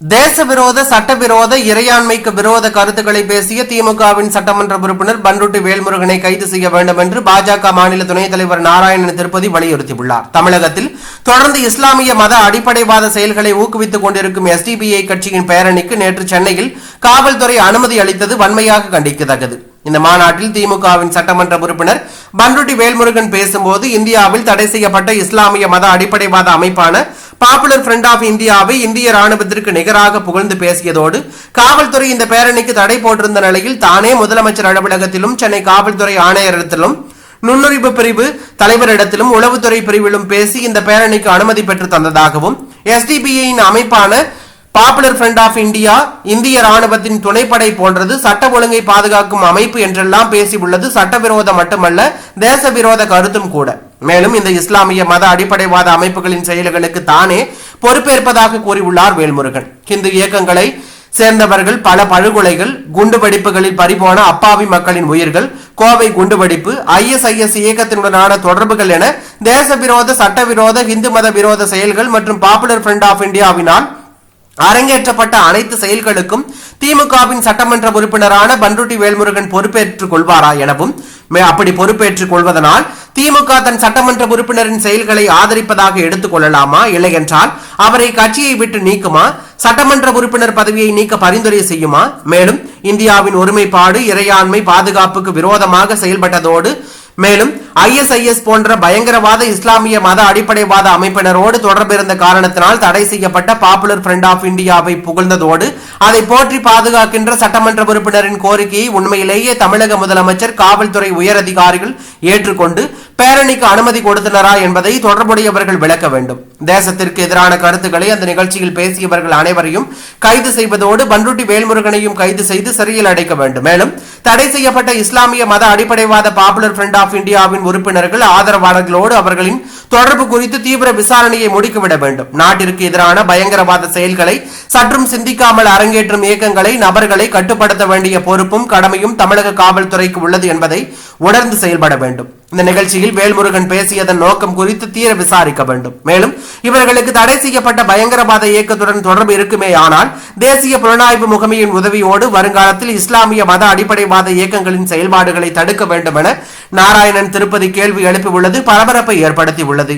தேச விரோத சட்டவிரோத இறையாண்மைக்கு விரோத கருத்துக்களை பேசிய திமுகவின் சட்டமன்ற உறுப்பினர் பன்ருட்டி வேல்முருகனை கைது செய்ய வேண்டும் என்று பாஜக மாநில துணைத் தலைவர் நாராயணன் திருப்பதி வலியுறுத்தியுள்ளார். தமிழகத்தில் தொடர்ந்து இஸ்லாமிய மத அடிப்படைவாத செயல்களை ஊக்குவித்துக் கொண்டிருக்கும் எஸ்டிபிஐ கட்சியின் பேரணிக்கு நேற்று சென்னையில் காவல்துறை அனுமதி அளித்தது வன்மையாக கண்டிக்கத்தக்கது. இந்த மாநாட்டில் திமுகவின் சட்டமன்ற உறுப்பினர் பன்ருட்டி வேல்முருகன் பேசும்போது இந்தியாவில் தடை செய்யப்பட்ட இஸ்லாமிய மத அடிப்படைவாத அமைப்பான பாப்புலர் ஃப்ரண்ட் ஆஃப் இந்தியாவை இந்திய ராணுவத்திற்கு நிகராக புகழ்ந்து பேசியதோடு காவல்துறை இந்த பேரணிக்கு தடை போட்டிருந்த நிலையில் தானே முதலமைச்சர் அலுவலகத்திலும் சென்னை காவல்துறை ஆணையரிடத்திலும் நுண்ணுரிவு பிரிவு தலைவரிடத்திலும் உளவுத்துறை பிரிவிலும் பேசி இந்த பேரணிக்கு அனுமதி பெற்று தந்ததாகவும் எஸ்டிபிஐயின் அமைப்பான பாப்புலர் ஃப்ரண்ட் ஆஃப் இந்தியா இந்திய ராணுவத்தின் துணைப்படை போன்றது சட்ட ஒழுங்கை பாதுகாக்கும் அமைப்பு என்றெல்லாம் பேசியுள்ளது சட்டவிரோத மட்டுமல்ல தேச விரோத கருத்தும் கூட. மேலும் இந்த இஸ்லாமிய மத அடிப்படைவாத அமைப்புகளின் செயல்களுக்கு தானே பொறுப்பேற்பதாக கூறியுள்ளார் வேல்முருகன். இந்து இயக்கங்களை சேர்ந்தவர்கள் பல படுகொலைகள் குண்டுவெடிப்புகளில் பறிபோன அப்பாவி மக்களின் உயிர்கள் கோவை குண்டுவெடிப்பு ஐஎஸ்ஐஎஸ் இயக்கத்தினுடனான தொடர்புகள் என தேச விரோத சட்டவிரோத இந்து மத விரோத செயல்கள் மற்றும் பாப்புலர் ஃப்ரண்ட் ஆஃப் இந்தியாவினால் அரங்கேற்றப்பட்ட அனைத்து செயல்களுக்கும் திமுகவின் சட்டமன்ற உறுப்பினரான பன்ருட்டி வேல்முருகன் பொறுப்பேற்றுக் கொள்வாரா எனவும் அப்படி பொறுப்பேற்றுக் கொள்வதனால் திமுக தன் சட்டமன்ற உறுப்பினரின் செயல்களை ஆதரிப்பதாக எடுத்துக் கொள்ளலாமா? இல்லையென்றால் அவரை கட்சியை விட்டு நீக்குமா? சட்டமன்ற உறுப்பினர் பதவியை நீக்க பரிந்துரை செய்யுமா? மேலும் இந்தியாவின் ஒருமைப்பாடு இறையாண்மை பாதுகாப்புக்கு விரோதமாக செயல்பட்டதோடு மேலும் ஐஎஸ்ஐஎஸ் போன்ற பயங்கரவாத இஸ்லாமிய மத அடிப்படைவாத அமைப்பினரோடு தொடர்பிருந்த காரணத்தினால் தடை செய்யப்பட்ட பாப்புலர் ஃப்ரண்ட் ஆஃப் இந்தியாவை புகழ்ந்ததோடு அதை போற்றி பாதுகாக்கின்ற சட்டமன்ற உறுப்பினரின் கோரிக்கையை உண்மையிலேயே தமிழக முதலமைச்சர் காவல்துறை உயரதிகாரிகள் ஏற்றுக்கொண்டு பேரணிக்கு அனுமதி கொடுத்தனரா என்பதை தொடர்புடையவர்கள் விளக்க வேண்டும். தேசத்திற்கு எதிரான கருத்துக்களை அந்த நிகழ்ச்சியில் பேசியவர்கள் அனைவரையும் கைது செய்வதோடு பன்ருட்டி வேல்முருகனையும் கைது செய்து சிறையில் அடைக்க வேண்டும். மேலும் தடை செய்யப்பட்ட இஸ்லாமிய மத அடிப்படைவாத பாப்புலர் ஃப்ரண்ட் ஆஃப் இந்தியாவின் உறுப்பினர்கள் ஆதரவாளர்களோடு அவர்களின் தொடர்பு குறித்து தீவிர விசாரணையை முடுக்கிவிட வேண்டும். நாட்டிற்கு எதிரான பயங்கரவாத செயல்களை சற்றும் சிந்திக்காமல் அரங்கேற்றும் இயக்கங்களை நபர்களை கட்டுப்படுத்த வேண்டிய பொறுப்பும் கடமையும் தமிழக காவல்துறைக்கு உள்ளது என்பதை உணர்ந்து செயல்பட வேண்டும். இந்த நிகழ்ச்சியில் வேல்முருகன் பேசியதன் நோக்கம் குறித்து தீர விசாரிக்க வேண்டும். மேலும் இவர்களுக்கு தடை செய்யப்பட்ட பயங்கரவாத இயக்கத்துடன் தொடர்பு இருக்குமே ஆனால் தேசிய புலனாய்வு முகமையின் உதவியோடு வருங்காலத்தில் இஸ்லாமிய மத அடிப்படைவாத இயக்கங்களின் செயல்பாடுகளை தடுக்க வேண்டும் என நாராயணன் திருப்பதி கேள்வி எழுப்பியுள்ளது பரபரப்பை ஏற்படுத்தியுள்ளது.